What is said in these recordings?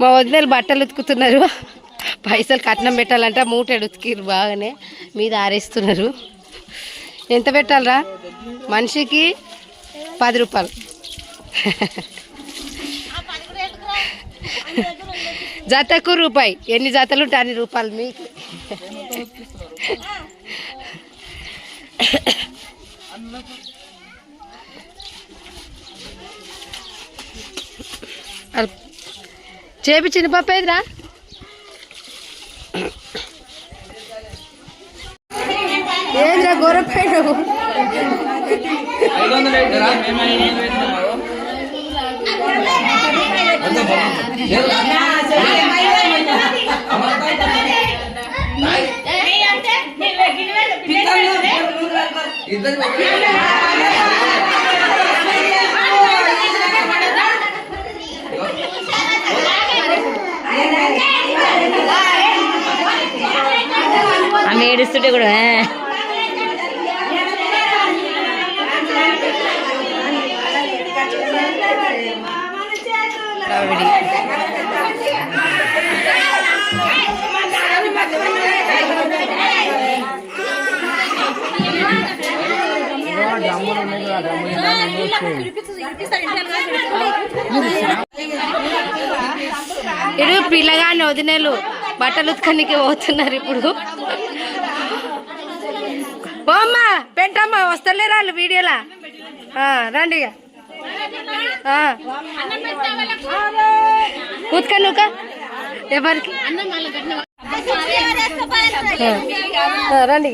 మా వదినలు బట్టలు ఉతుకుతున్నారు. పైసలు కట్నం పెట్టాలంటే మూటెడు ఉతికిరు బాగానే మీద ఆరేస్తున్నారు. ఎంత పెట్టాలరా? మనిషికి పది రూపాయలు. జతకు రూపాయి. ఎన్ని జతలు ఉంటే అన్ని రూపాయలు మీకు. అల్ప చేపించిన పప్పు ఏదిరా ఏంద్రా గొర్రెపోయాడు ఆమె ఏడుస్తుంటే కూడా ఆ. ఇడు పిల్లగాని వదినేలు బట్టలు ఉతకనికి పోతున్నారు ఇప్పుడు ఓమ్మా పెంటమ్మా వస్తలేరా వాళ్ళు వీడియోలా. రండి ఇక. ఎవరికి? రండి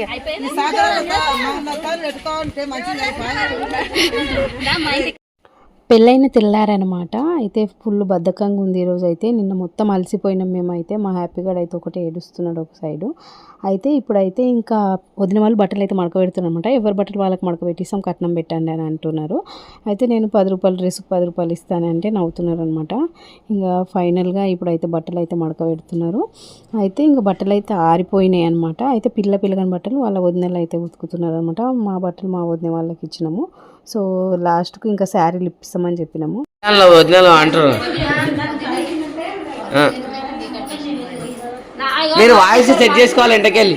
పెళ్ళైన తెల్లారనమాట. అయితే ఫుల్ బద్ధకంగా ఉంది ఈరోజు అయితే నిన్న మొత్తం అలసిపోయినాం మేమైతే. మా హ్యాపీగా అయితే ఒకటి ఏడుస్తున్నాడు ఒక సైడు. అయితే ఇప్పుడైతే ఇంకా వదిన వాళ్ళు బట్టలు అయితే మడకబెడుతున్నారనమాట ఎవరి బట్టలు వాళ్ళకి మడకబెట్టిస్తాం కట్నం పెట్టండి అని అంటున్నారు. అయితే నేను పది రూపాయలు డ్రెస్కి పది రూపాయలు ఇస్తానంటే నవ్వుతున్నారు అనమాట ఇంకా ఫైనల్గా ఇప్పుడైతే బట్టలు అయితే మడకబెడుతున్నారు. అయితే ఇంకా బట్టలు అయితే ఆరిపోయినాయి అనమాట అయితే పిల్ల పిల్లగాని బట్టలు వాళ్ళ వదినలు అయితే ఉతుకుతున్నారు అనమాట మా బట్టలు మా వదిన వాళ్ళకి ఇచ్చినాము. సో లాస్ట్కు ఇంకా శారీలు ఇప్పిస్తామని చెప్పినాము. అంటారు. మీరు వాయిస్ సెట్ చేసుకోవాలి ఇంటకెళ్ళి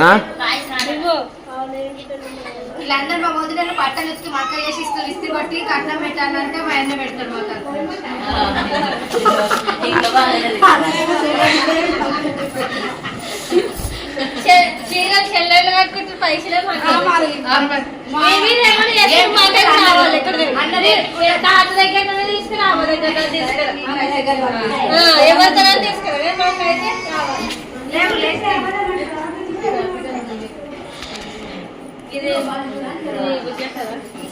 ఆ? వీళ్ళందరూ మా వదిలేరు బట్టలు ఉతికి మక్క చేసి ఇస్తారు ఇస్త్రీ కొట్టి కట్నం పెట్టాలంటే మా అన్న పెడతారు మాకు చీరలు చెల్లెలు కట్టుకుంటే పైసలే తాత దగ్గర నుండి తీసుకురా దగ్గర ఎవరితో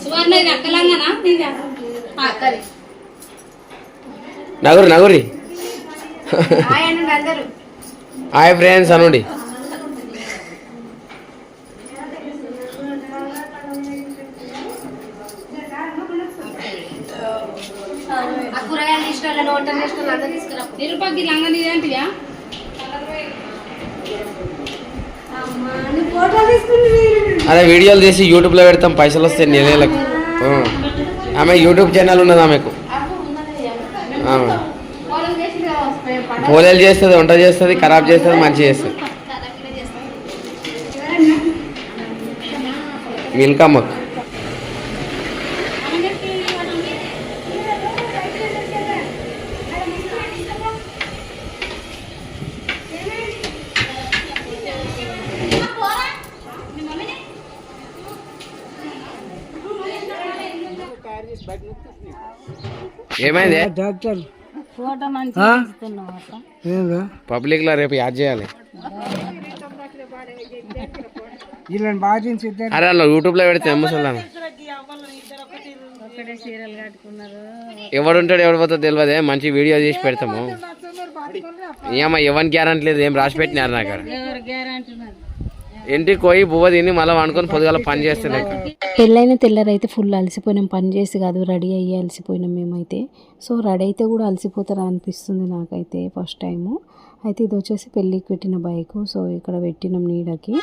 సువర్ణ ఇది అక్కలంగానా? అక్కది. నగురి నగురి. హాయ్ ఫ్రెండ్స్ అనుడి ఆ కూరగాయలు తీసిన వాళ్ళు వంటలు చేసిన వాళ్ళు అందరూ తీసుకురా నిరుపగ్గి లంగని ఏంటివా అదే వీడియోలు తీసి యూట్యూబ్లో పెడతాం పైసలు వస్తాయి నెలకు ఆ. ఆమె యూట్యూబ్ ఛానల్ ఉన్నది ఆమెకు. ఆమె. పోలేలు చేస్తుంది వంట చేస్తుంది ఖరాబ్ చేస్తుంది మంచి చేస్తుంది. మిల్కమ్మకు ఏమైంది? పబ్లిక్లో రేపు యాడ్ చేయాలి. అరే అలా యూట్యూబ్లో పెడితే ముసలాను ఎవడు ఉంటాడు ఎవడు పోతుందో తెలియదే మంచి వీడియో తీసి పెడతాము. ఏమో ఎవరికి గ్యారంటీ లేదు ఏం రాసి పెట్టినారు నాకు. ఇంటికి పోయి బువ్వ తిని మళ్ళీ వండుకొని పొద్దుగాల పని చేస్తాను పెళ్ళైన తెల్లరైతే ఫుల్ అలసిపోయినాం. పని చేసి కాదు రెడీ అయ్యి అలసిపోయినాం మేమైతే. సో రెడీ అయితే కూడా అలసిపోతారా అనిపిస్తుంది నాకైతే ఫస్ట్ టైము అయితే ఇది వచ్చేసి పెళ్ళికి పెట్టిన బైక్ సో ఇక్కడ పెట్టినాం నీడకి.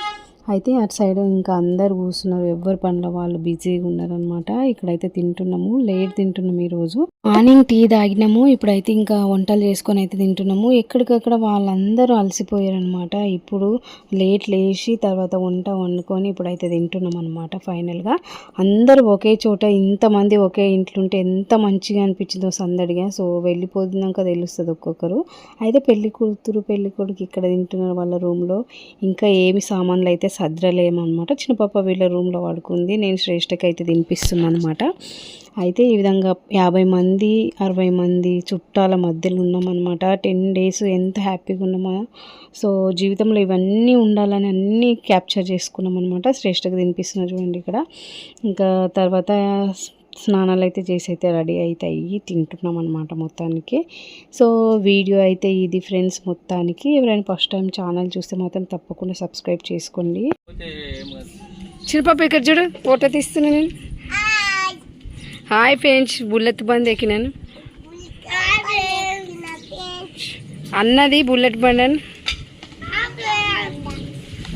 అయితే అటు సైడ్ ఇంకా అందరు కూర్చున్నారు. ఎవరి పనుల వాళ్ళు బిజీగా ఉన్నారనమాట ఇక్కడైతే తింటున్నాము. లేట్ తింటున్నాము ఈరోజు. మార్నింగ్ టీ తాగినాము. ఇప్పుడైతే ఇంకా వంటలు చేసుకొని అయితే తింటున్నాము. ఎక్కడికక్కడ వాళ్ళందరూ అలసిపోయారనమాట ఇప్పుడు లేట్ లేచి తర్వాత వంట వండుకొని ఇప్పుడైతే తింటున్నాం అనమాట ఫైనల్గా. అందరూ ఒకే చోట ఇంతమంది ఒకే ఇంట్లో ఉంటే ఎంత మంచిగా అనిపించిందో సందడిగా. సో వెళ్ళిపోతున్నాక తెలుస్తుంది ఒక్కొక్కరు. అయితే పెళ్ళి కూతురు పెళ్ళి కొడుకు ఇక్కడ తింటున్నారు వాళ్ళ రూమ్లో. ఇంకా ఏమి సామాన్లు అయితే సద్రలేమన్నమాట. చిన్నపాప వీళ్ళ రూమ్లో పడుకుంది. నేను శ్రేష్ఠకి అయితే తినిపిస్తున్నాను అనమాట అయితే ఈ విధంగా యాభై మంది అరవై మంది చుట్టాల మధ్యలో ఉన్నామన్నమాట. టెన్ డేస్ ఎంత హ్యాపీగా ఉన్నామో? సో జీవితంలో ఇవన్నీ ఉండాలని అన్నీ క్యాప్చర్ చేసుకున్నాం అనమాట శ్రేష్ఠకి తినిపిస్తున్నా చూడండి ఇక్కడ. ఇంకా తర్వాత స్నానాలు అయితే చేసి అయితే రెడీ అవుతాయి తింటున్నాం అనమాట మొత్తానికి. సో వీడియో అయితే ఇది ఫ్రెండ్స్ మొత్తానికి. ఎవరైనా ఫస్ట్ టైం ఛానల్ చూస్తే మాత్రం తప్పకుండా సబ్స్క్రైబ్ చేసుకోండి. చిన్నపాప ఇక్కడ చూడు ఫోటో తీస్తున్నా నేను. హాయ్ ఫ్రెండ్స్ బుల్లెట్ బండి ఎక్కినాను. అన్నది బుల్లెట్ బండి అని.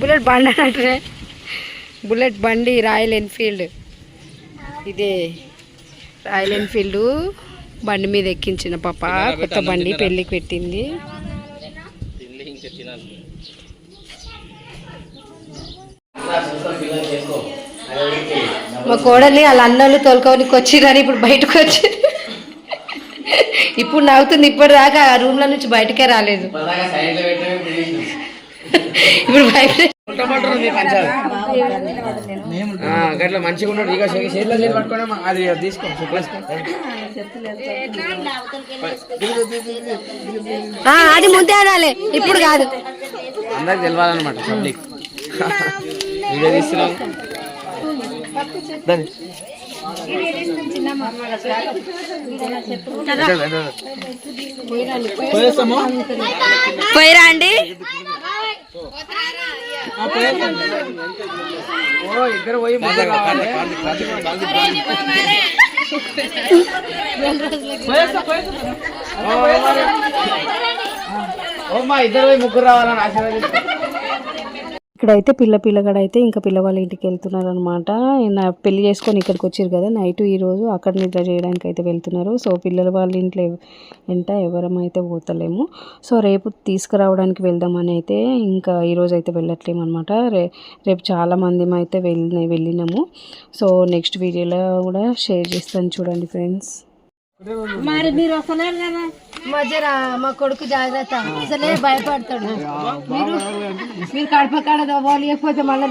బుల్లెట్ బండి అని అంటే బుల్లెట్ బండి రాయల్ ఎన్ఫీల్డ్. ఇదే. రాయల్ ఎన్ఫీల్డ్ బండి మీద ఎక్కించిన పాప కొత్త బండి పెళ్ళికి పెట్టింది. మా కోడల్ని వాళ్ళ అన్నోళ్ళు తోలుకోనికి వచ్చిరని ఇప్పుడు బయటకు వచ్చి ఇప్పుడు నవ్వుతుంది ఇప్పుడు దాకా ఆ రూమ్లో నుంచి బయటకే రాలేదు. ఇప్పుడు బయట గట్లా మంచిగా ఉన్నాడు ఇక చేతిలో చేతి పట్టుకోవడం అది తీసుకో ఆ, అది ముద్దే రాలే ఇప్పుడు కాదు. అందరికి తెలియాలన్నమాట పబ్లిక్. వీడియో తీస్తున్నాం. దాన్ని. పోయిరా అండి? ఓ ఇద్దరు పోయి కావాలి. ఓ మా ఇద్దరు పోయి ముగ్గురు రావాలని ఆశీర్వాదిస్తాం ఇక్కడైతే పిల్ల పిల్లగాడైతే ఇంకా పిల్లవాళ్ళ ఇంటికి వెళ్తున్నారు అనమాట నా పెళ్ళి చేసుకొని ఇక్కడికి వచ్చారు కదా నైట్ ఈ రోజు అక్కడ నిద్ర చేయడానికి అయితే వెళ్తున్నారు. సో పిల్లల వాళ్ళ ఇంట్లో ఎంత ఎవరమైతే పోతలేము. సో రేపు తీసుకురావడానికి వెళ్దామని అయితే ఇంకా ఈరోజు అయితే వెళ్ళట్లేము అనమాట రే రేపు చాలా మంది అయితే వెళ్ళి వెళ్ళినాము. సో నెక్స్ట్ వీడియోలో కూడా షేర్ చేస్తాను చూడండి ఫ్రెండ్స్. మధ్యరా మా కొడుకు జాగ్రత్త. అసలే భయపడతాడు. మీరు మీరు కడప కాడ వాళ్ళు లేకపోతే మళ్ళీ